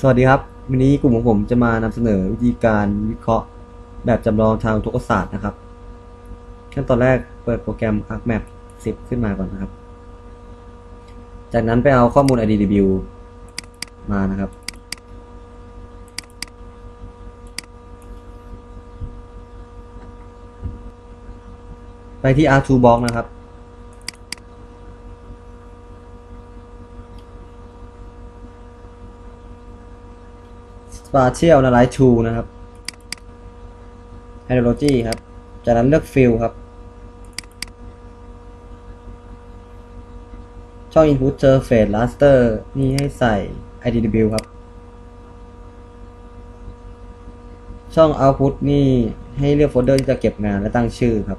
สวัสดีครับ วันนี้กลุ่มของผมจะมานำเสนอวิธีการวิเคราะห์แบบจำลองทางทุกศาสตร์นะครับ ขั้นตอนแรกเปิดโปรแกรม ArcMap 10 ขึ้นมาก่อนนะครับ จากนั้นไปเอาข้อมูล IDW มานะครับ ไปที่ R2 Box นะครับ Spatial Analyze Tool นะครับ Hydrology ครับ จากนั้นเลือก Fill ครับ ช่อง Input Surface Raster นี่ให้ใส่ IDW ครับ ช่อง Output นี่ให้เลือกโฟลเดอร์ที่จะเก็บงานและตั้งชื่อครับ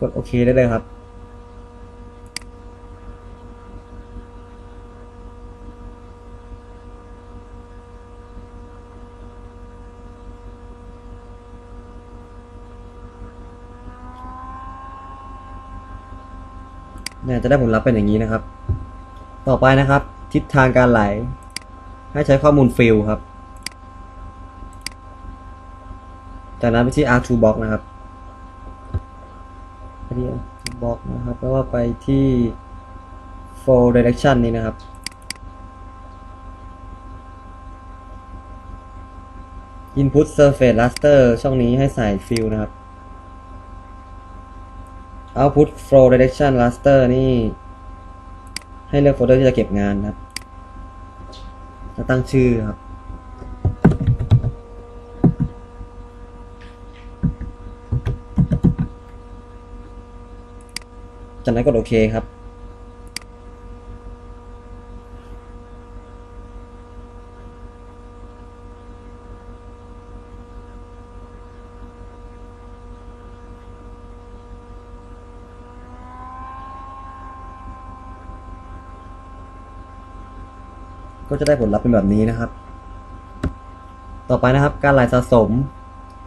กดโอเคได้เลยครับ เนี่ยจะได้ผลลัพธ์เป็นอย่างนี้นะครับ ต่อไปนะครับ ทิศทางการไหล ให้ใช้ข้อมูลฟิลครับ จากนั้นไปที่ R2 Box นะครับ ไปที่ R2 แล้วก็ไปที่ Flow Direction นี้นะครับ Input Surface Raster ช่องนี้ให้ใส่ Fill นะครับ Output Flow Direction Raster นี่ ให้เลือกโฟลเดอร์ที่จะเก็บงานนะครับ จะตั้งชื่อครับ จากนั้นกดโอเคครับ ก็จะได้ผลลัพธ์เป็นแบบนี้นะครับ ต่อไปนะครับการไหลสะสม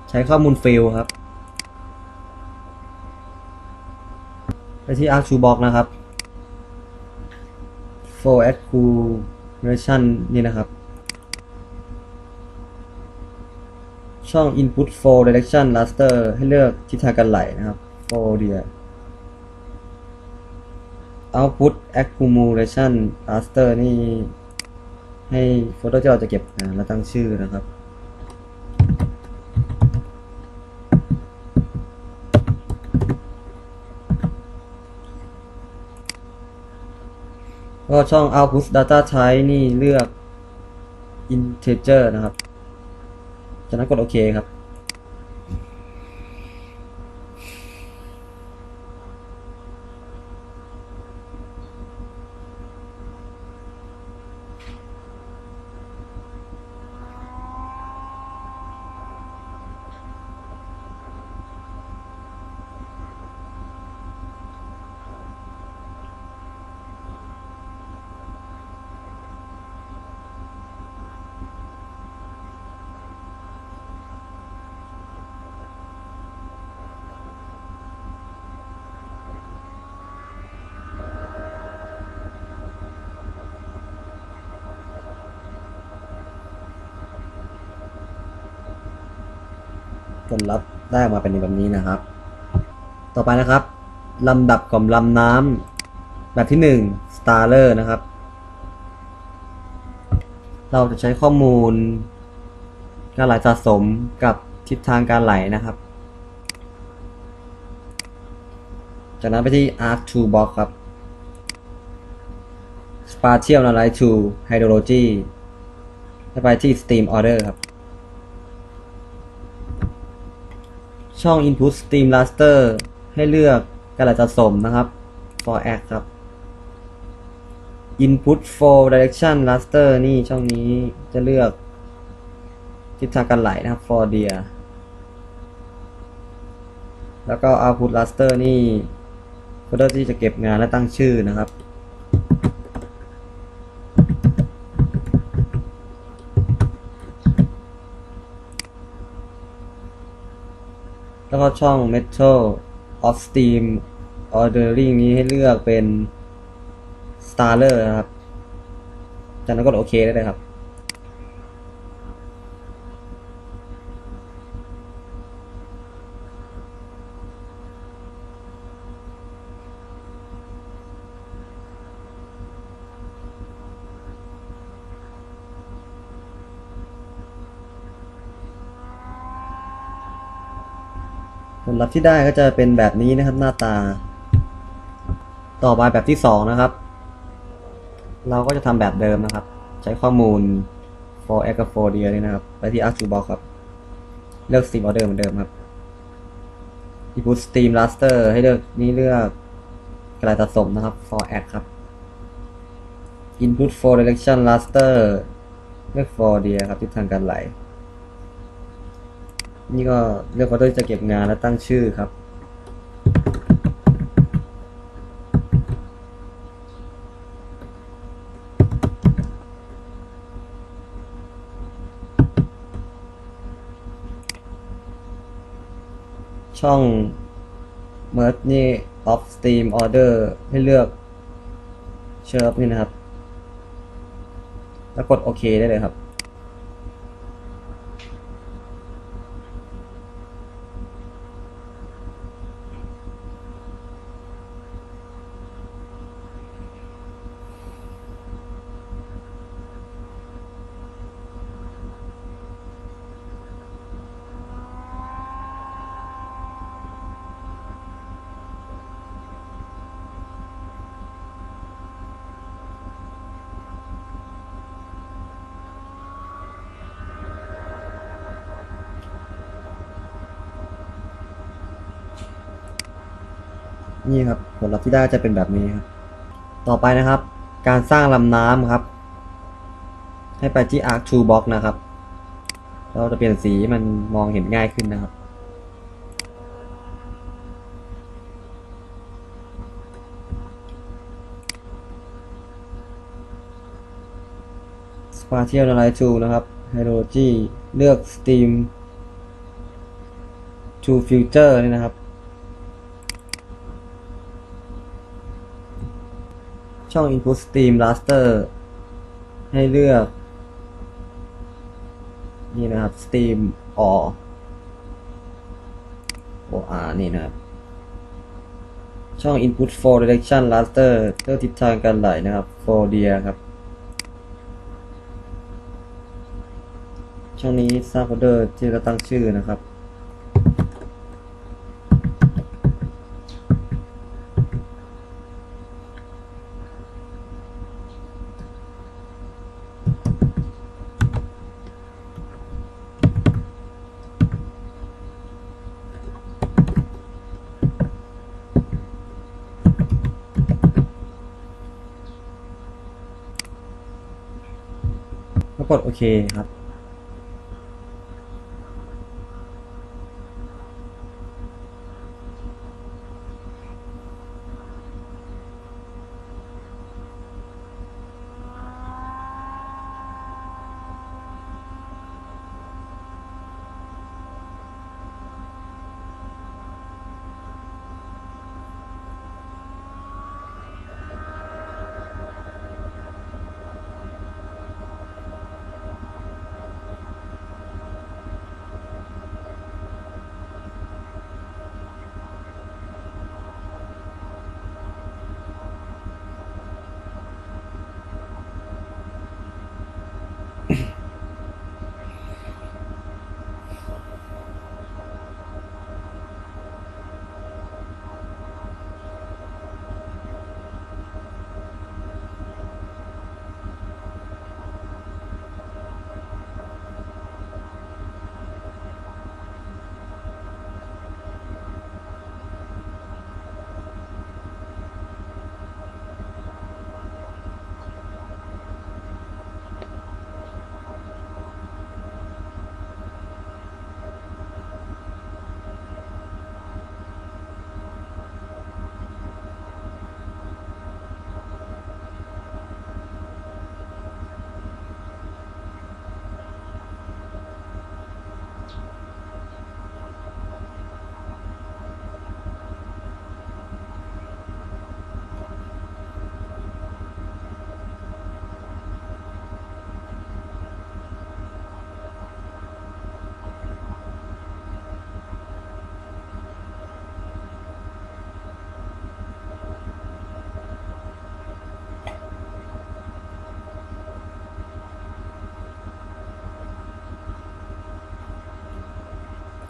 ใช้ข้อมูลฟิลครับ ไป ที่ Arc to Box นะครับ for accumulation นี่นะครับ ช่อง input flow direction raster ให้เลือกทิศทางการไหลนะครับ flow เดีย output accumulation raster นี่ให้โฟลเดอร์ที่เราจะเก็บงานและตั้งชื่อนะครับ ก็ช่อง output data type นี่เลือก integer นะครับ จากนั้นกดโอเคครับ ลลัพธ์ได้ออกมาเป็นแบบนี้นะครับ ต่อไปนะครับลำดับกล่อมลำน้ำแบบที่หนึ่ง Starler นะครับ เราจะใช้ข้อมูล การไหลสะสมกับทิศทางการไหลนะครับ จากนั้นไปที่ Arc to Box ครับ Spatial Analyze to Hydrology ไปที่ Steam Order ครับ ช่อง Input Stream Raster ให้เลือกการไหลสะสมนะครับ for a c ครับ input flow direction raster นี่ช่องนี้จะเลือกทิศทางการไหลนะครับ for deer แล้วก็ output raster นี่โฟลเดอร์ที่จะเก็บงานและตั้งชื่อนะครับ แล้วก็ช่อง metal of steam ordering นี้ให้เลือกเป็น Starler นะครับ จากนั้นกดโอเคได้เลยครับ ผ ลลัพธ์ที่ได้ก็จะเป็นแบบนี้นะครับหน้าตา ต่อไปแบบที่สองนะครับ เราก็จะทำแบบเดิมนะครับ ใช้ข้อมูล for x กับ for dear นี่นะครับ ไปที่ arc to box ครับ เลือก steam order เหมือนเดิมครับ input steam raster ให้เลือกนี่เลือกกระดาษสะสมนะครับ for x ครับ input for direction raster เลือก for dear ครับทิศทางการไหล นี่ก็เลือกโฟลเดอร์ที่จะเก็บงานและตั้งชื่อครับ ช่อง merge นี่ off steam order ให้เลือก sharp นี่นะครับ แล้วกดโอเคได้เลยครับ นี่ครับผลลัพธ์ที่ได้จะเป็นแบบนี้ครับ ต่อไปนะครับ การสร้างลำน้ำครับ ให้ไปที่ arc to box นะครับ เราจะเปลี่ยนสีมันมองเห็นง่ายขึ้นนะครับ Spatial Analyze Tool นะครับ Hydrology เลือก Steam to Filter นี่นะครับ ช่อง Input Stream Raster ให้เลือก นี่นะครับ steam or OR นี่นะครับ ช่อง Input for Direction Raster เลือกทิศทางการไหลนะครับ for deer ครับ ช่องนี้สร้างโฟลเดอร์ที่เราตั้งชื่อนะครับ แล้วกดโอเคครับ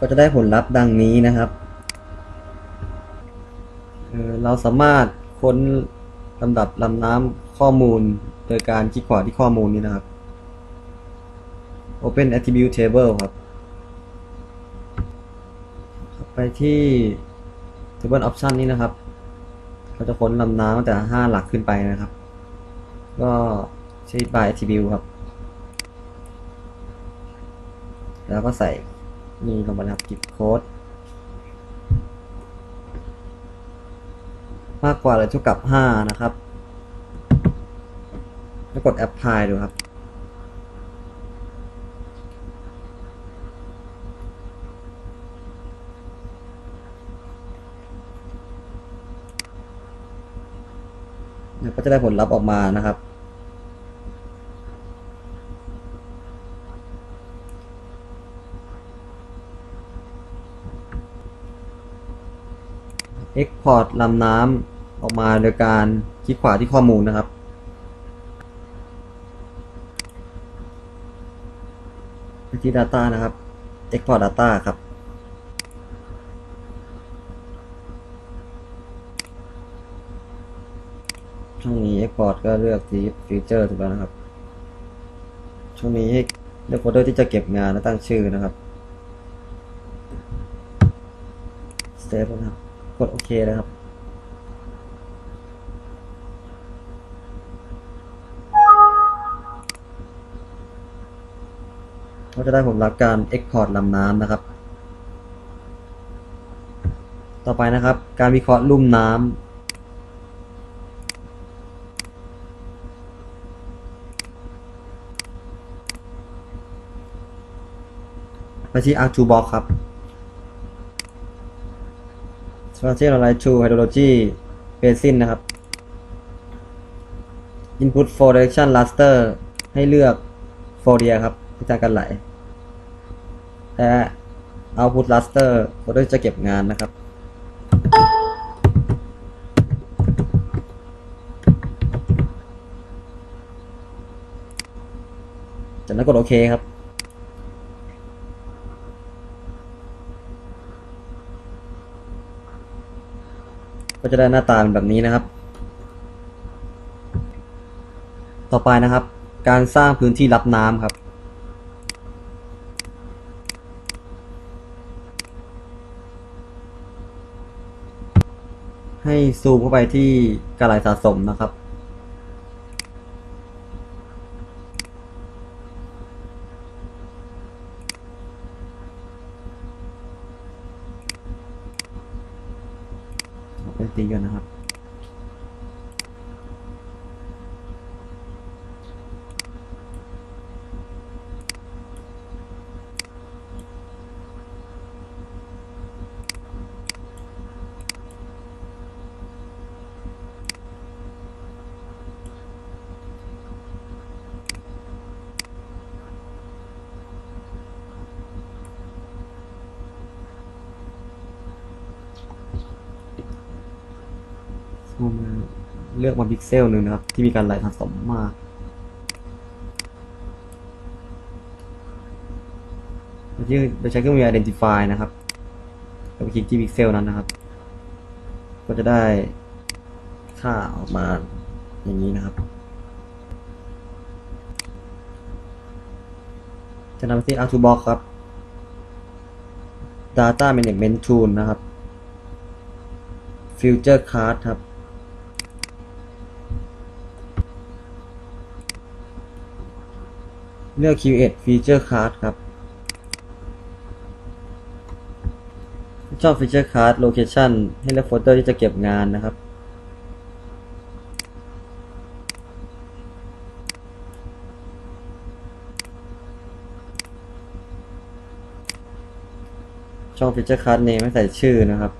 ก็จะได้ผลลัพธ์ดังนี้นะครับเออเราสามารถค้นลำดับลำน้ำข้อมูลโดยการคลิกขวาที่ข้อมูลนี้นะครับ Open Attribute Table ครับ ไปที่ Table Option นี้นะครับ ก็จะค้นลำน้ำตั้งแต่ 5 หลักขึ้นไปนะครับ ก็ใช้ by attribute ครับ แล้วก็ใส่ นี่ลงมารับกิบโค้ดมากกว่าหรือเท่ากับ 5 นะครับ แล้วกด apply ดูครับ ก็จะได้ผลลัพธ์ออกมานะครับ Export ลำน้ำออกมาโดยการคลิกขวาที่ข้อมูลนะครับ ที่ Data นะครับ Export Data ครับ ช่องนี้ Export ก็เลือกที่ Feature ถูกแล้วนะครับ ช่องนี้ให้เลือกโฟลเดอร์ที่จะเก็บงานและตั้งชื่อนะครับ Save นะครับ กดโอเคนะครับ ก็จะได้ผลลัพธ์การ Export ลำน้ำนะครับ ต่อไปนะครับ การวิเคราะห์ลุ่มน้ำไปที่ Arc to Box ครับ Spatial Analyze to Hydrology Basin นะครับ Input for Direction Raster ให้เลือก Fourier ครับที่จากการไหล และ Output Raster โฟลเดอร์จะเก็บงานนะครับจากนั้นกดโอเคครับ ก็จะได้หน้าตาแบบนี้นะครับ ต่อไปนะครับ การสร้างพื้นที่รับน้ำครับ ให้ซูมเข้าไปที่กระไหลสะสมนะครับ เป็นตีกันนะครับ ซูมมา เลือกมาพิกเซลหนึ่งนะครับ ที่มีการไหลสะสมมากโดยใช้เครื่องมือ identify นะครับแล้วไปคลิกที่พิกเซลนั้นนะครับ ก็จะได้ค่าออกมาอย่างนี้นะครับ จะนำไปที่ Artbox ครับ Data Management Tool นะครับ Future Card ครับ เลือก Create Feature Card ครับ ชอบ Feature Card Location ให้เลือกโฟลเดอร์ที่จะเก็บงานนะครับ ช่อง Feature Card name ไม่ใส่ชื่อนะครับ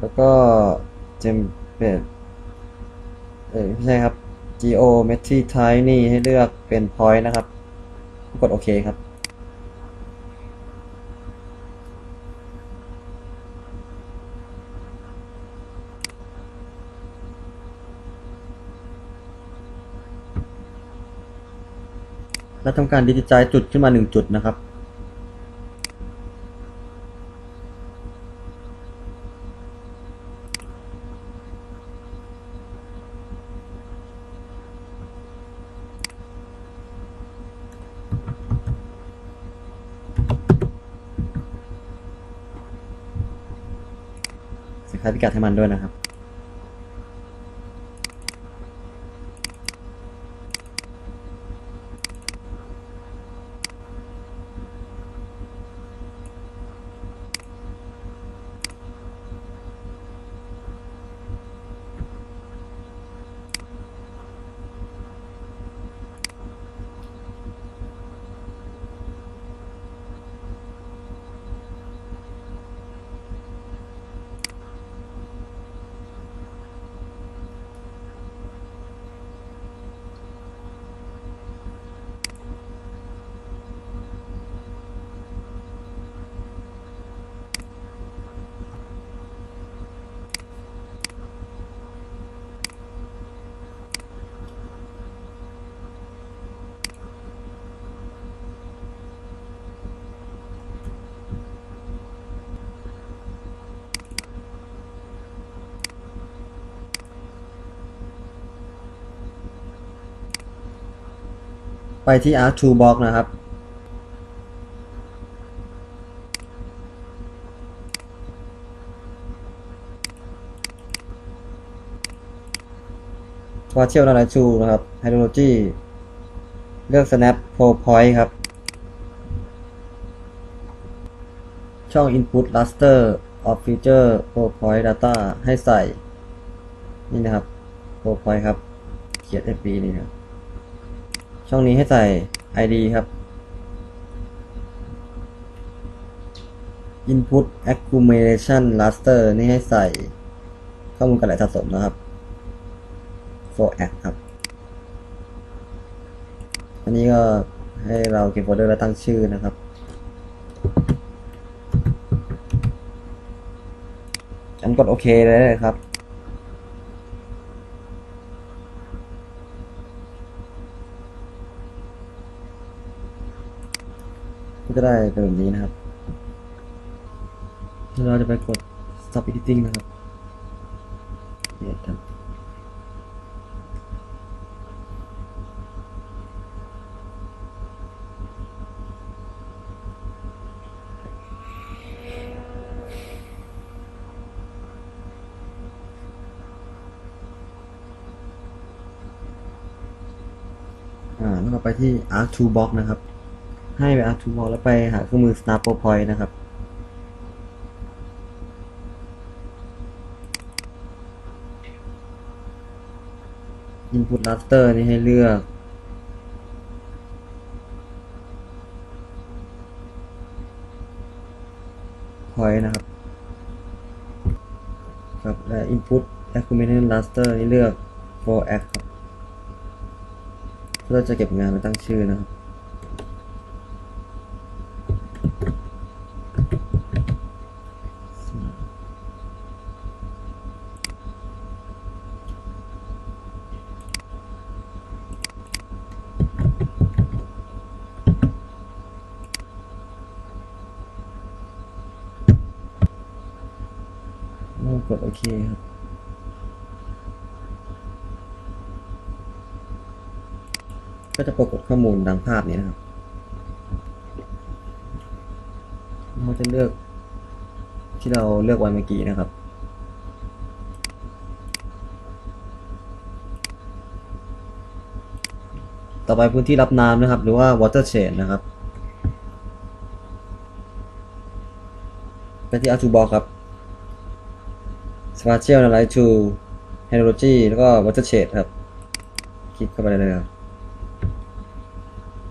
แล้วก็เจมเปด ที่ท้ายนี่ให้เลือกเป็น point นะครับ กดโอเคครับ แล้วทำการดิจิทัลจุดขึ้นมาหนึ่งจุดนะครับ พิกัดให้มันด้วยนะครับ ไปที่ Art Toolbox นะครับ Partial Knowledge Tool นะครับ Hydrology เลือก Snap Pro Point ครับ ช่อง Input Raster of Feature Pro Point Data ให้ใส่ นี่นะครับ Pro Point ครับ เขียน FB นี่นะครับ ช่องนี้ให้ใส่ ID ครับ Input Accumulation Raster นี่ให้ใส่ข้อมูลการไหลสะสมนะครับ for act ครับ อันนี้ก็ให้เราเก็บโฟลเดอร์และตั้งชื่อนะครับอันกดโอเคเลยครับ ก็ จะได้เป็นแบบนี้นะครับ เราจะไปกด stop editing นะครับเดี๋ยวครับอ่าแล้วก็ไปที่ Arc Toolbox นะครับ ให้ไป Arc Toolbox แล้วไปหาเครื่องมือ Snap Pro Point นะครับ Input Raster นี่ให้เลือก Point นะครับ ครับ และ Input Accumulation Raster นี่เลือก for act ครับเราจะเก็บงานมาตั้งชื่อนะครับ แล้วกดโอเคครับ ก็จะปรากฏข้อมูลดังภาพนี้นะครับเราจะเลือกที่เราเลือกไว้เมื่อกี้นะครับ ต่อไปพื้นที่รับน้ำนะครับ หรือว่า watershed นะครับไปที่ Artbox ครับ Spatial Analyze to Hydrology แล้วก็ watershed ครับ คลิกเข้าไปเลยครับ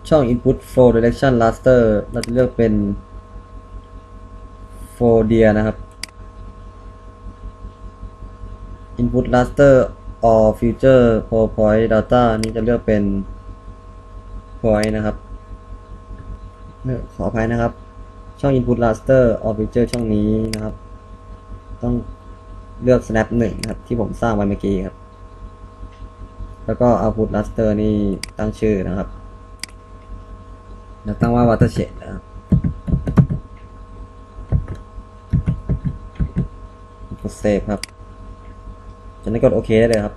ช่อง Input Flow Direction Raster เราจะเลือกเป็น f o d i a นะครับ Input Raster All Future PowerPoint Data นี่จะเลือกเป็น Point นะครับเออขออภัยนะครับ ช่อง Input Raster Official ช่องนี้นะครับ ต้องเลือก snap หนึ่งนะครับ ที่ผมสร้างไว้เมื่อกี้ครับ แล้วก็ output raster นี่ตั้งชื่อนะครับ แล้วตั้งว่าวัตเฉดนะครับกดเซฟครับ จากนั้นกดโอเคได้เลยครับ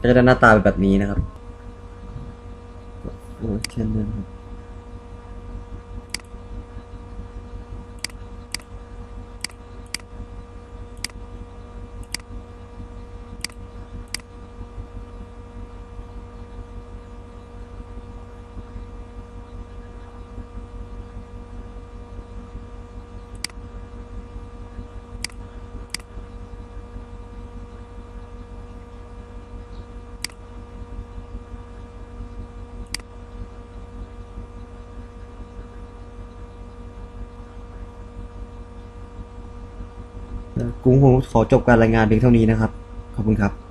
ก็จะได้หน้าตาเป็นแบบนี้นะครับโอ้เช่นนั้นครับ กุ้งผมขอจบการรายงานเพียงเท่านี้นะครับ ขอบคุณครับ